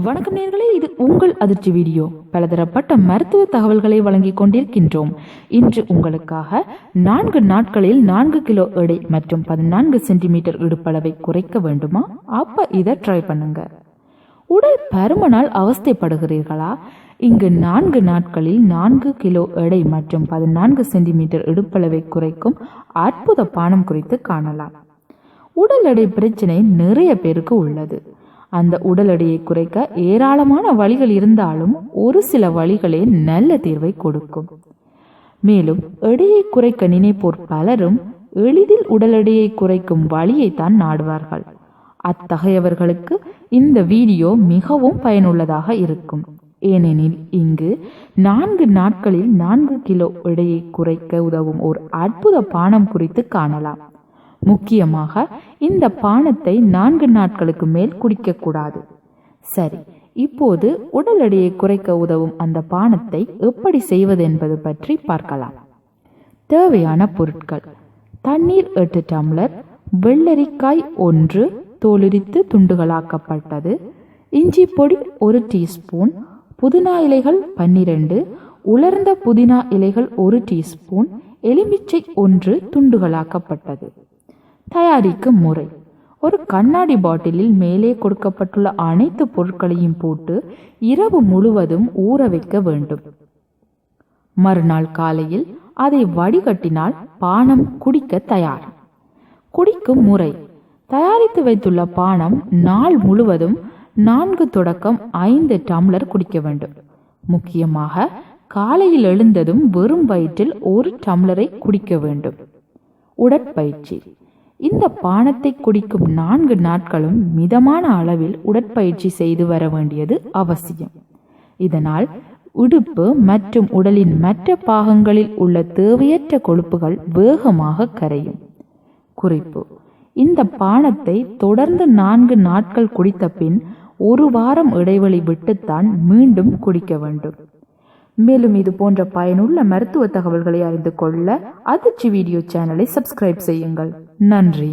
வணக்கம் நேர்களே இது உங்கள் அதிர்ச்சி வீடியோ. பலதரப்பட்ட மருத்துவ தகவல்களை வழங்கிக் கொண்டிருக்கின்றோம். இன்று உங்களுக்காக நான்கு நாட்களில் நான்கு கிலோ எடை மற்றும் பதினான்கு சென்டிமீட்டர் இடுப்பளவை குறைக்க வேண்டுமா? அப்ப இதை ட்ரை பண்ணுங்க. உடல் பருமனால் அவஸ்தைப்படுகிறீர்களா? இங்கு நான்கு நாட்களில் நான்கு கிலோ எடை மற்றும் பதினான்கு சென்டிமீட்டர் இடுப்பளவை குறைக்கும் அற்புத பானம் குறித்து காணலாம். உடல் எடை பிரச்சனை நிறைய பேருக்கு உள்ளது. அந்த உடல் எடையை குறைக்க ஏராளமான வழிகள் இருந்தாலும் ஒரு சில வழிகளே நல்ல தீர்வை கொடுக்கும். மேலும் எடையை குறைக்க நினைப்போர் பலரும் எளிதில் உடல் எடையை குறைக்கும் வழியை தான் நாடுவார்கள். அத்தகையவர்களுக்கு இந்த வீடியோ மிகவும் பயனுள்ளதாக இருக்கும். ஏனெனில் இங்கு நான்கு நாட்களில் நான்கு கிலோ எடையை குறைக்க உதவும் ஒரு அற்புத பானம் குறித்து காணலாம். முக்கியமாக இந்த பானத்தை நான்கு நாட்களுக்கு மேல் குடிக்கக்கூடாது. சரி இப்போது உடல் எடையை குறைக்க உதவும் அந்த பானத்தை எப்படி செய்வது என்பது பற்றி பார்க்கலாம். தேவையான பொருட்கள். தண்ணீர் எட்டு டம்ளர் வெள்ளரிக்காய் ஒன்று தோலுரித்து துண்டுகளாக்கப்பட்டது இஞ்சி பொடி ஒரு டீஸ்பூன் புதினா இலைகள் பன்னிரண்டு உலர்ந்த புதினா இலைகள் ஒரு டீஸ்பூன் எலுமிச்சை ஒன்று துண்டுகளாக்கப்பட்டது. தயாரிக்கும் முறை. ஒரு கண்ணாடி பாட்டிலில் மேலே கொடுக்கப்பட்டுள்ள அனைத்து பொருட்களையும் போட்டு இரவு முழுவதும் ஊற வைக்க வேண்டும். மறுநாள் காலையில் அதை வடிகட்டினால் பானம் குடிக்க தயார். குடிக்கும் முறை. தயாரித்து வைத்துள்ள பானம் நாள் முழுவதும் நான்கு தொடக்கம் ஐந்து டம்ளர் குடிக்க வேண்டும். முக்கியமாக காலையில் எழுந்ததும் வெறும் வயிற்றில் ஒரு டம்ளரை குடிக்க வேண்டும். உடற்பயிற்சி. இந்த பானத்தை குடிக்கும் நான்கு நாட்களும் மிதமான அளவில் உடற்பயிற்சி செய்து வர வேண்டியது அவசியம். இதனால் உடுப்பு மற்றும் உடலின் மற்ற பாகங்களில் உள்ள தேவையற்ற கொழுப்புகள் வேகமாக கரையும். குறிப்பு இந்த பானத்தை தொடர்ந்து நான்கு நாட்கள் குடித்த பின் ஒரு வாரம் இடைவெளி விட்டுத்தான் மீண்டும் குடிக்க வேண்டும். மேலும் இது போன்ற பயனுள்ள மருத்துவ தகவல்களை அறிந்து கொள்ள அதிர்ச்சி வீடியோ சேனலை சப்ஸ்கிரைப் செய்யுங்கள். நன்றி.